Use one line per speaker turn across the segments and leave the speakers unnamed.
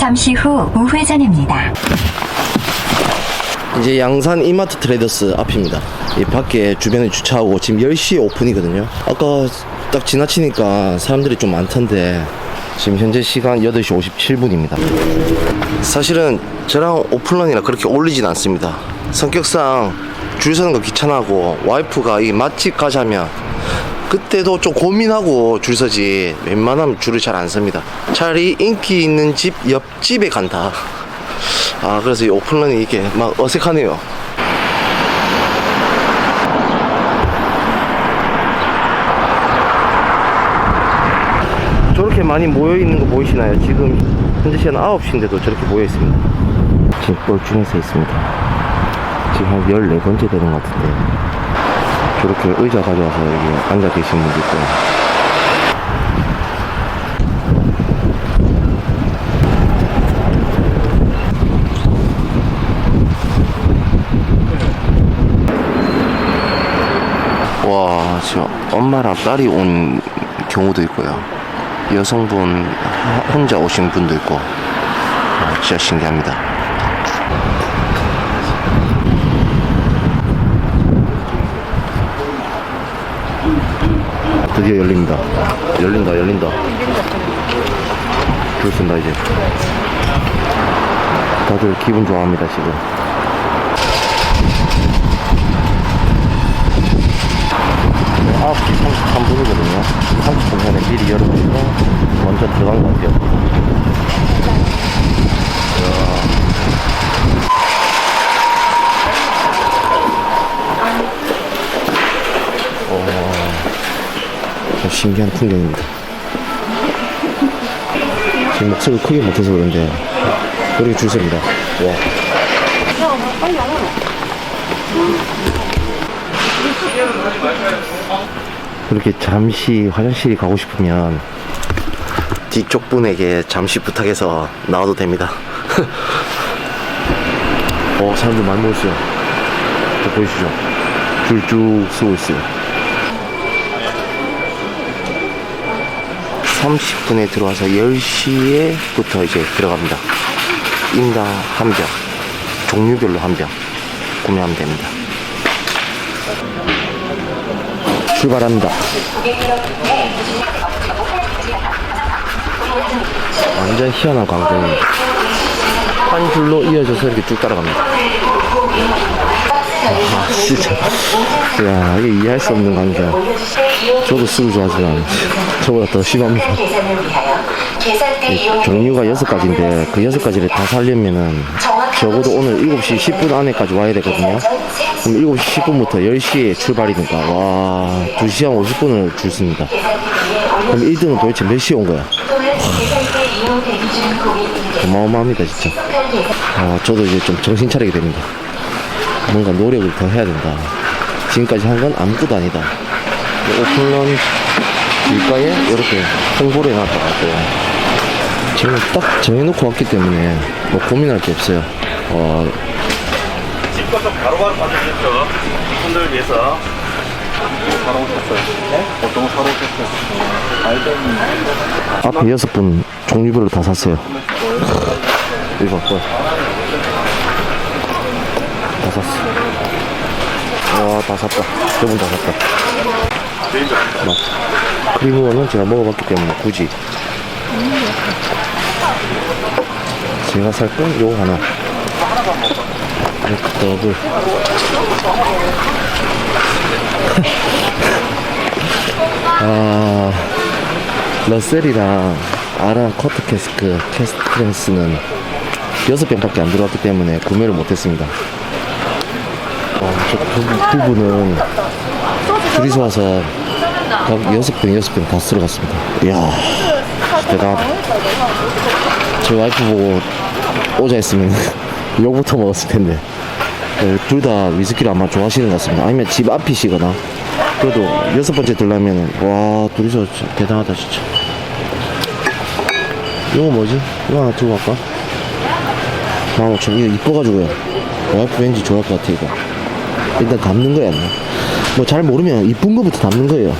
잠시 후 우회전입니다.
이제 양산 이마트 트레이더스 앞입니다. 이 밖에 주변에 주차하고 지금 10시에 오픈이거든요. 아까 딱 지나치니까 사람들이 좀 많던데 지금 현재 시간 8시 57분입니다. 사실은 저랑 오픈런이라 그렇게 어울리진 않습니다. 성격상 줄 서는 거 귀찮아하고 와이프가 이 맛집 가자면 그때도 좀 고민하고 줄 서지 웬만하면 줄을 잘 안 섭니다. 차라리 인기 있는 집 옆집에 간다. 아 그래서 이 오픈런이 이게 막 어색하네요 저렇게 많이 모여있는 거 보이시나요? 지금 현재 시간 9시인데도 저렇게 모여있습니다 지금 뻘중에서 있습니다 지금 한 14번째 되는 것 같은데 저렇게 의자 가져와서 여기 앉아 계신 분도 있고 와, 지금 엄마랑 딸이 온 경우도 있고요. 여성분 혼자 오신 분도 있고, 아, 진짜 신기합니다. 드디어 열립니다. 열린다, 열린다. 줄 쓴다, 이제. 다들 기분 좋아합니다, 지금. 네, 9시 33분이거든요. 30분 전에 미리 열어놓고 먼저 들어간 것 같아요. 이야. 어, 좀 신기한 풍경입니다. 지금 목소리를 크게 못해서 그런데 이렇게 줄 섭니다. 와. 그렇게 잠시 화장실이 가고 싶으면 뒤쪽 분에게 잠시 부탁해서 나와도 됩니다. 어, 사람들 많이 모였어요. 저 보이시죠? 줄 쭉 서고 있어요. 30분에 들어와서 10시에부터 이제 들어갑니다. 인당 한 병, 종류별로 한 병 구매하면 됩니다. 출발합니다. 완전 희한한 광경입니다. 한 줄로 이어져서 이렇게 쭉 따라갑니다. 아, 진짜. 야, 이게 이해할 수 없는 광경. 저도 술을 좋아하지만, 저보다 더 심합니다. 이 종류가 여섯 가지인데, 그 여섯 가지를 다 살려면은, 적어도 오늘 7시 10분 안에까지 와야 되거든요. 그럼 7시 10분부터 10시에 출발이니까, 와, 2시간 50분을 줄 씁니다. 그럼 1등은 도대체 몇 시에 온 거야? 어마어마합니다, 진짜. 아, 저도 이제 좀 정신 차리게 됩니다. 뭔가 노력을 더 해야 된다. 지금까지 한 건 아무것도 아니다. 오픈런 길가에 이렇게 홍보를 해놨다고 하고요. 지금 딱 정해놓고 왔기 때문에 뭐 고민할 게 없어요. 어,
집과서 바로바로 받으셨죠? 분들 위해서 바로 오셨어요. 네? 보통 바로 오셨어요. 알던
앞에 여섯 분 종류별로 다 샀어요. 이거 봐. 다 샀어. 와, 다 샀다. 저분 다 샀다. 막, 크림우어는 제가 먹어봤기 때문에 굳이. 제가 살 건 요거 하나. 더블. 아, 러셀이랑 아랑 커트 캐스크 캐스트랜스는 여섯 병밖에 안 들어왔기 때문에 구매를 못했습니다. 어, 저두 두 분은 둘이서 와서 각 여섯 병 여섯 병다 쓸어갔습니다. 이야, 대단하다. 저 와이프 보고 오자 했으면 욕부터 먹었을 텐데. 둘 다 위스키를 아마 좋아하시는 것 같습니다. 아니면 집 앞이시거나. 그래도 여섯 번째 들려면 와 둘이서 대단하다 진짜. 이거 뭐지? 이거 하나 들고 갈까? 만 오천 이거 이뻐가지고요. 와이프 왠지 좋아할 것 같아 이거. 일단 담는 거야. 뭐 잘 모르면 이쁜 거부터 담는 거예요.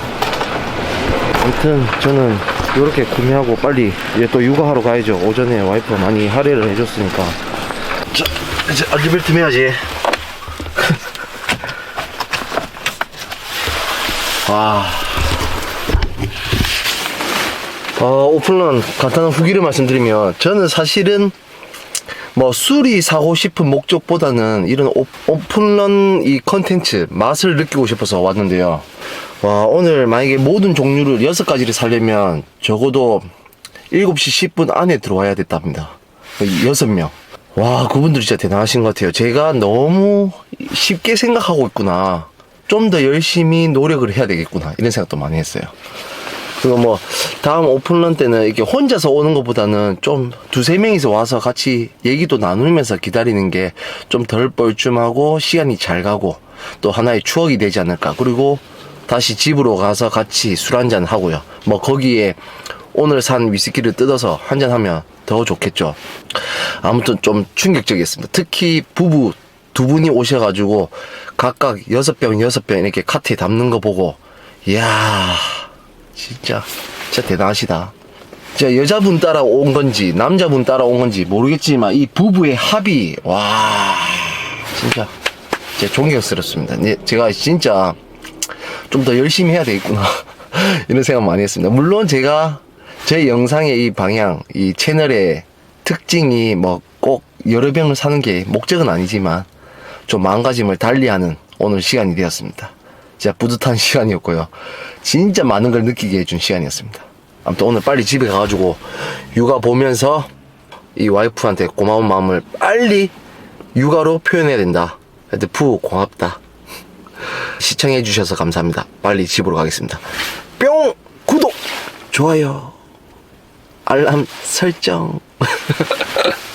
아무튼 저는 이렇게 구매하고 빨리 이제 또 육아하러 가야죠. 오전에 와이프가 많이 할애를 해줬으니까. 자, 이제 알리벨트 매야지. 와. 어, 오픈런 간단한 후기를 말씀드리면 저는 사실은 뭐 술이 사고 싶은 목적보다는 이런 오, 오픈런 이 컨텐츠 맛을 느끼고 싶어서 왔는데요. 와 오늘 만약에 모든 종류를 여섯 가지를 살려면 적어도 7시 10분 안에 들어와야 됐답니다. 여섯 명. 와 그분들 진짜 대단하신 것 같아요. 제가 너무 쉽게 생각하고 있구나. 좀 더 열심히 노력을 해야 되겠구나 이런 생각도 많이 했어요. 그리고 뭐 다음 오픈런 때는 이렇게 혼자서 오는 것보다는 좀 두세 명이서 와서 같이 얘기도 나누면서 기다리는 게 좀 덜 뻘쭘하고 시간이 잘 가고 또 하나의 추억이 되지 않을까. 그리고 다시 집으로 가서 같이 술 한잔 하고요. 뭐 거기에 오늘 산 위스키를 뜯어서 한잔 하면 더 좋겠죠. 아무튼 좀 충격적이었습니다. 특히 부부 두 분이 오셔가지고 각각 여섯 병 여섯 병 이렇게 카트에 담는 거 보고 이야 진짜 진짜 대단하시다. 진짜 여자분 따라 온 건지 남자분 따라 온 건지 모르겠지만 이 부부의 합이 와 진짜 진짜 존경스럽습니다. 네, 제가 진짜 좀 더 열심히 해야 되겠구나 이런 생각 많이 했습니다. 물론 제가 제 영상의 이 방향, 이 채널의 특징이 뭐 꼭 여러 병을 사는 게 목적은 아니지만 좀 마음가짐을 달리하는 오늘 시간이 되었습니다. 진짜 뿌듯한 시간이었고요. 진짜 많은 걸 느끼게 해준 시간이었습니다. 아무튼 오늘 빨리 집에 가가지고 육아 보면서 이 와이프한테 고마운 마음을 빨리 육아로 표현해야 된다. 하여튼 푸 고맙다. 시청해 주셔서 감사합니다. 빨리 집으로 가겠습니다. 뿅! 구독! 좋아요. 알람 설정.